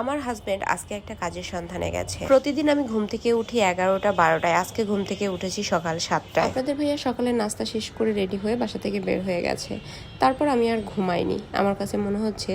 আমার হাজব্যান্ড আজকে একটা কাজের সন্ধানে গেছে। প্রতিদিন আমি ঘুম থেকে উঠি এগারোটা, বারোটায়। আজকে ঘুম থেকে উঠেছি সকাল সাতটায়। আপনাদের ভাইয়া সকালে নাস্তা শেষ করে রেডি হয়ে বাসা থেকে বের হয়ে গেছে। তারপর আমি আর ঘুমাইনি। আমার কাছে মনে হচ্ছে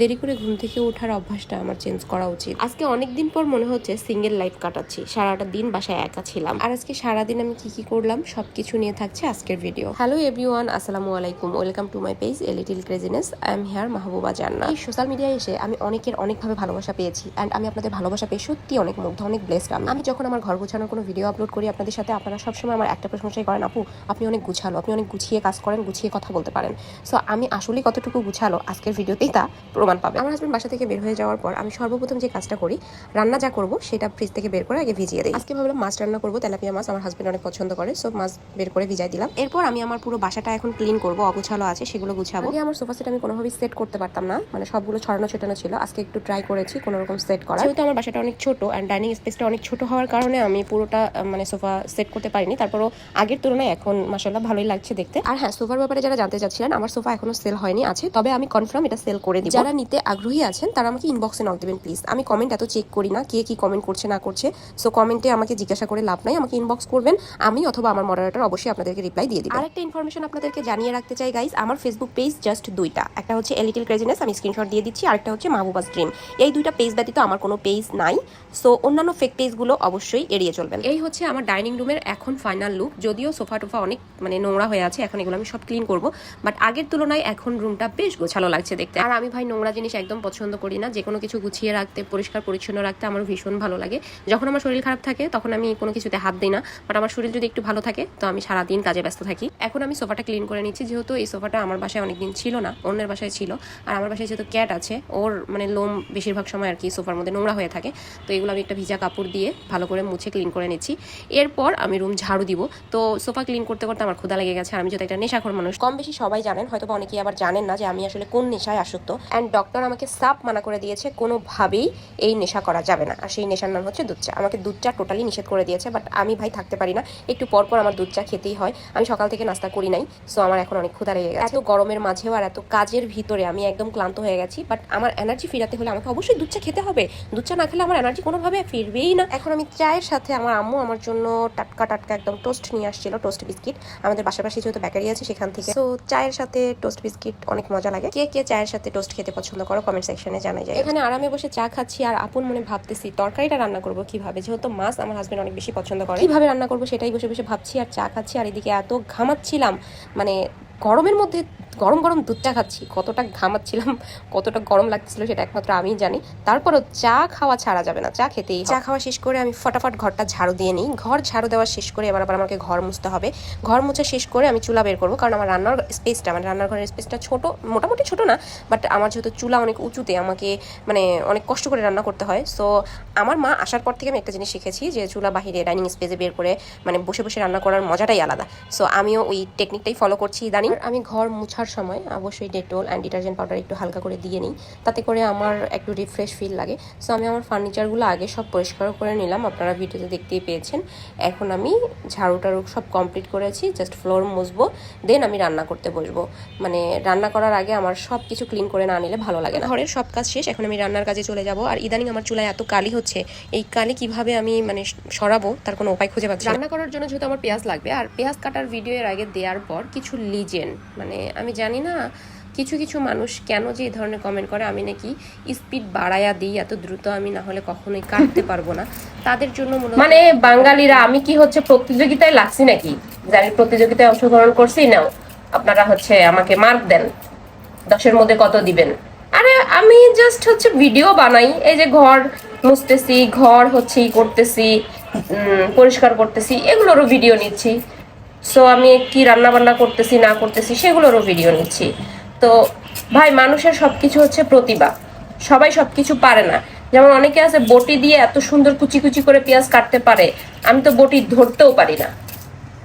দেরি করে ঘুম থেকে ওঠার অভ্যাসটা আমার চেঞ্জ করা উচিত। আজকে অনেক দিন পর মনে হচ্ছে সিঙ্গেল লাইফ কাটাচ্ছি। সারাটা দিন বাসায় একা ছিলাম। আর আজকে সারাদিন আমি কি কি করলাম সবকিছু নিয়ে থাকছে আজকের ভিডিও হ্যালো এভরিওয়ান আসসালামু আলাইকুম। Welcome to my page a little craziness I am here Mahbuba Janna social মিডিয়ায় এসে আমি অনেকের অনেকভাবে ভালোবাসা। পেয়েছি। অ্যান্ড আমি আপনাদের ভালোবাসা পেয়ে সত্যি অনেক মুগ্ধ, অনেক ব্লেসড আমি। আমি যখন আমার ঘর গোছানোর কোনো ভিডিও আপলোড করি আপনাদের সাথে, আপনারা সবসময় আমার একটা প্রশংসাই করেন, আপু, আপনি অনেক গুছালো, আপনি অনেক গুছিয়ে কাজ করেন, গুছিয়ে কথা বলতে পারেন। সো আমি আসলে কতটুকু গুছালো আজকের ভিডিওতেই তা প্রমাণ পাবে। আমার হাজবেন্ড বাসা থেকে বের হয়ে যাওয়ার পর আমি সর্বপ্রথম যে কাজটা করি, রান্না যা করব সেটা ফ্রিজ থেকে বের করে আগে ভিজিয়ে দিই। আজকে ভাবলাম মাছ রান্না করব, তেলাপিয়া মাছ আমার হাজবেন্ড অনেক পছন্দ করে সো মাছ বের করে ভিজাই দিলাম। এরপর আমি আমার পুরো বাসাটা এখন ক্লিন করব, অগুছালো আছে সেগুলো গুছাবো। আমার সোফা সেট আমি কোনোভাবেই সেট করতে পারতাম না মানে সবগুলো ছড়ানো ছোটানো ছিল, আজকে একটু ট্রাই করেছি। কোনো রকম সেট করা যেহেতু আমার বাসাটা অনেক ছোট অ্যান্ড ডাইনিং স্পেসটা অনেক ছোট হওয়ার কারণে আমি পুরোটা মানে সোফা সেট করতে পারিনি। তারপরও আগের তুলনায় এখন মাসাল্লাহ ভালোই লাগছে দেখতে। আর হ্যাঁ সোফার ব্যাপারে যারা জানতে চাচ্ছিলেন আমার সোফা এখনও সেল হয়নি আছে তবে আমি কনফার্ম এটা সেল করে দিই যারা নিতে আগ্রহী আছেন তারা আমাকে ইনবক্সে নক দেবেন প্লিজ আমি কমেন্ট এত চেক করি না কে কি কমেন্ট করছে না করছে। সো কমেন্টে আমাকে জিজ্ঞাসা করে লাভ নাই আমাকে ইনবক্স করবেন। আমি অথবা আমার মডারেটর অবশ্যই আপনাদেরকে রিপ্লাই দিয়ে দিই আরেকটা ইনফরমেশন আপনাদেরকে জানিয়ে রাখতে চাই গাইজ আমার ফেসবুক পেজ জাস্ট দুইটা। একটা হচ্ছে এলিটিল ক্রেজিনেস আমি স্ক্রিনশট দিয়ে দিচ্ছি আরেকটা হচ্ছে মাহবুবা স্ট্রিম এই দুইটা পেজ ব্যতীত আমার কোনো পেজ নাই। সো অন্যান্য ফেক পেজগুলো অবশ্যই এড়িয়ে চলবেন। এই হচ্ছে আমার ডাইনিং রুমের এখন ফাইনাল লুক যদিও সোফা টোফা অনেক মানে নোংরা হয়ে আছে, এখন এগুলো আমি সব ক্লিন করব। বাট আগের তুলনায় এখন রুমটা বেশ গোছালো লাগছে দেখতে। আর আমি ভাই নোংরা জিনিস একদম পছন্দ করি না। যে কোনো কিছু গুছিয়ে রাখতে, পরিষ্কার পরিচ্ছন্ন রাখতে আমার ভীষণ ভালো লাগে। যখন আমার শরীর খারাপ থাকে, তখন আমি কোনো কিছুতে হাত দিই না। বাট আমার শরীর যদি একটু ভালো থাকে, তো আমি সারাদিন কাজে ব্যস্ত থাকি। এখন আমি সোফাটা ক্লিন করে নিচ্ছি। যেহেতু এই সোফাটা আমার বাসায় অনেকদিন ছিল না, অন্যের বাসায় ছিল। আর আমার বাসায় যেহেতু ক্যাট আছে, ওর মানে লোম বেশিরভাগ সময় আর কি সোফার মধ্যে নোংরা হয়ে থাকে। তো এগুলো আমি একটা ভিজা কাপড় দিয়ে ভালো করে মুছে ক্লিন করে নিচ্ছি। এরপর আমি রুম ঝাড়ু দিব। তো সোফা ক্লিন করতে করতে আমার ক্ষুদা লেগে গেছে আমি যদি একটা নেশাখোর মানুষ কম বেশি সবাই জানেন হয়তো বা অনেকেই আবার জানেন না যে আমি আসলে কোন নেশায় আসক্ত। অ্যান্ড ডক্টর আমাকে সাপ মানা করে দিয়েছে, কোনোভাবেই এই নেশা করা যাবে না। আর সেই নেশার নাম হচ্ছে দুধ চা। আমাকে দুধ চা টোটালি নিষেধ করে দিয়েছে বাট আমি ভাই থাকতে পারি না। একটু পর পর আমার দুধ চা খেতেই হয়। আমি সকাল থেকে নাস্তা করি নাই সো আমার এখন অনেক ক্ষুধা লেগে গেছে। এত গরমের মাঝেও আর এত কাজের ভিতরে আমি একদম ক্লান্ত হয়ে গেছি বাট আমার এনার্জি ফিরাতে হলে আমাকে অবশ্যই দুধ চা খেতে হবে। দুধ চা না খেলে আমার এনার্জি কোনোভাবে ফিরবেই না। এখন আমি চায়ের সাথে আমার আম্মু আমার জন্য টাটকা টাটকা একদম টোস্ট নিয়ে আসছিল টোস্ট বিস্কিট আমাদের পাশাপাশি যেহেতু বেকারি আছে সেখান থেকে। তো চায়ের সাথে টোস্ট বিস্কিট অনেক মজা লাগে। কে কে চায়ের সাথে টোস্ট খেতে পছন্দ করো কমেন্ট সেকশনে জানা যায়। এখানে আরামে বসে চা খাচ্ছি আর আপন মনে ভাবতেছি তরকারিটা রান্না করব কীভাবে? যেহেতু মাছ আমার হাজবেন্ড অনেক বেশি পছন্দ করে। কীভাবে রান্না করব সেটাই বসে বসে ভাবছি আর চা খাচ্ছি আর এদিকে এত ঘামাচ্ছিলাম মানে গরমের মধ্যে গরম গরম দুধটা খাচ্ছি কতটা ঘামাচ্ছিলাম কতটা গরম লাগছিল সেটা একমাত্র আমিই জানি। তারপরও চা খাওয়া ছাড়া যাবে না চা খেতেই চা খাওয়া শেষ করে আমি ফটাফট ঘরটা ঝাড়ু দিয়ে নিই। ঘর ঝাড়ু দেওয়া শেষ করে এবার আবার আমাকে ঘর মুছতে হবে। ঘর মুছা শেষ করে আমি চুলা বের করব কারণ আমার রান্নার স্পেসটা মানে রান্নার ঘরের স্পেসটা ছোট মোটামুটি ছোট না বাট আমার যেহেতু চুলা অনেক উঁচুতে আমাকে মানে অনেক কষ্ট করে রান্না করতে হয়। সো আমার মা আসার পর থেকে আমি একটা জিনিস শিখেছি যে চুলা বাহিরে ডাইনিং স্পেসে বের করে মানে বসে বসে রান্না করার মজাটাই আলাদা। সো আমিও ওই টেকনিকটাই ফলো করছি ইদানিং। আমি ঘর মুছার সময় অবশ্যই ডেটল অ্যান্ড ডিটারজেন্ট পাউডার একটু হালকা করে দিয়ে নিই। তাতে করে আমার একটু রিফ্রেশ ফিল লাগে। সো আমি আমার ফার্নিচারগুলো আগে সব পরিষ্কার করে নিলাম। আপনারা ভিডিওতে দেখতেই পেয়েছেন। এখন আমি ঝাড়ু টাড়ু সব কমপ্লিট করেছি জাস্ট ফ্লোর মুছবো। দেন আমি রান্না করতে বসবো। মানে রান্না করার আগে আমার সব কিছু ক্লিন করে না নিলে ভালো লাগে না। ঘরের সব কাজ শেষ। এখন আমি রান্নার কাজে চলে যাব। আর ইদানিং আমার চুলায় এত কালি হচ্ছে। এই কালি কীভাবে আমি মানে সরাবো তার কোনো উপায় খুঁজে পাচ্ছি রান্না করার জন্য যেহেতু আমার পেঁয়াজ লাগবে। আর পেঁয়াজ কাটার ভিডিও এর আগে দেওয়ার পর কিছু লিজেন মানে আমি জানি না কিছু কিছু মানুষ কেন যে এই ধরনের কমেন্ট করে, আমি নাকি স্পিড বাড়ায়া দিই, এত দ্রুত আমি না হলে কখনোই কাটতে পারব না। তাদের জন্য মানে বাঙালিরা, আমি কি হচ্ছে প্রতিযোগিতায় লাগছি নাকি? যে আমি প্রতিযোগিতায় অংশগ্রহণ করছি না আপনারা হচ্ছে আমাকে মার্ক দেন। দশের মধ্যে কত দিবেন? আরে, আমি জাস্ট হচ্ছে ভিডিও বানাই। এই যে ঘর মুছতেছি, ঘর হচ্ছে করতেছি পরিষ্কার করতেছি, এগুলোরও ভিডিও নিচ্ছি। সো আমি কি রান্না বান্না করতেছি, না করতেছি, সেগুলোরও ভিডিও নিচ্ছি। তো, ভাই, মানুষের সব কিছু হচ্ছে প্রতিভা। সবাই সব কিছু পারে না। যেমন অনেকে আছে, বটি দিয়ে এত সুন্দর কুচি কুচি করে পেঁয়াজ কাটতে পারে। আমি তো বটি ধরতেও পারি না।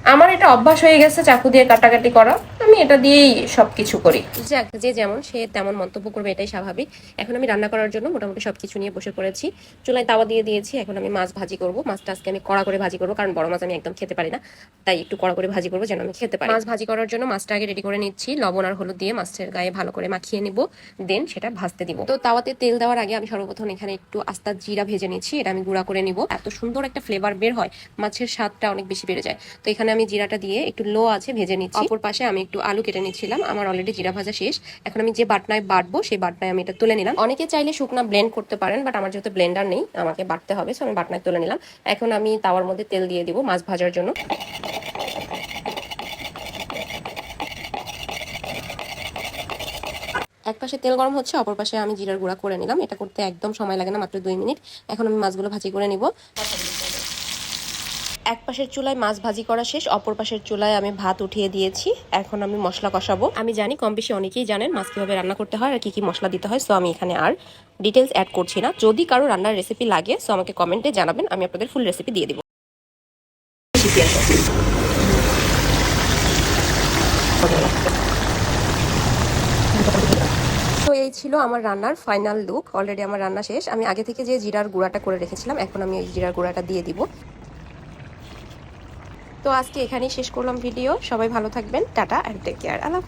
আমার এটা অভ্যাস হয়ে গেছে চাকু দিয়ে কাটাকাটি করা। আমি এটা দিয়েই সবকিছু করি। যাক যে যেমন সে তেমন মন্তব্য করবে এটাই স্বাভাবিক। এখন আমি রান্না করার জন্য মোটামুটি সবকিছু নিয়ে বসে পড়েছি। চুলায় তাওয়া দিয়ে দিয়েছি এখন আমি মাছ ভাজি করব। মাছটা আজকে আমি কড়া করে ভাজি করব কারণ বড় মাছ আমি একদম খেতে পারি না। তাই একটু কড়া করে ভাজি করব যেন আমি খেতে পারি। মাছ ভাজি করার জন্য মাছটা আগে রেডি করে নিচ্ছি। লবণ আর হলুদ দিয়ে মাছের গায়ে ভালো করে মাখিয়ে নিব। দেন সেটা ভাজতে দিব। তো তাওয়াতে তেল দেওয়ার আগে আমি সর্বপ্রথম এখানে একটু আস্তা জিরা ভেজে নিচ্ছি। এটা আমি গুঁড়া করে নিব। এত সুন্দর একটা ফ্লেভার বের হয় মাছের স্বাদটা অনেক বেশি বেড়ে যায়। তো এখানে আমি জিরাটা দিয়ে একটু লো আছে ভেজে নিচ্ছি। অপর পাশে আমি একটু আলু কেটে নিচ্ছিলাম। আমার অলরেডি জিরা ভাজা শেষ। এখন আমি যে বাটনায় বাটবো, সেই বাটনায় আমি এটা তুলে নিলাম। অনেকে চাইলে শুকনা ব্লেন্ড করতে পারেন বাট আমার যেহেতু ব্লেন্ডার নেই, আমাকে বাটতে হবে সো আমি বাটনায় তুলে নিলাম। এখন আমি তাওয়ার মধ্যে তেল দিয়ে দিব মাছ ভাজার জন্য। এক পাশে তেল গরম হচ্ছে, অপর পাশে আমি জিরার গুঁড়া করে নিলাম। এটা করতে একদম সময় লাগে না, মাত্র দুই মিনিট। এখন আমি মাছগুলো ভাজি করে নিব। এক পাশের চুলায় মাছ ভাজি করা শেষ, অপর পাশের চুলায় আমি ভাত উঠিয়ে দিয়েছি। এখন আমি মশলা কষাবো। আমি জানি কম বেশি অনেকেই জানেন মাছ কীভাবে রান্না করতে হয় আর কি কি মশলা দিতে হয়, সো আমি এখানে আর ডিটেলস অ্যাড করছি না। যদি কারও রান্নার রেসিপি লাগে, সো আমাকে কমেন্টে জানাবেন, আমি আপনাদের ফুল রেসিপি দিয়ে দিব। তো এই ছিল আমার রান্নার ফাইনাল লুক অলরেডি আমার রান্না শেষ। আমি আগে থেকে যে জিরার গুঁড়াটা করে রেখেছিলাম, এখন আমি ওই জিরার গুঁড়াটা দিয়ে দিব। তো আজকে এখানেই শেষ করলাম ভিডিও। সবাই ভালো থাকবেন। Tata and take care Allah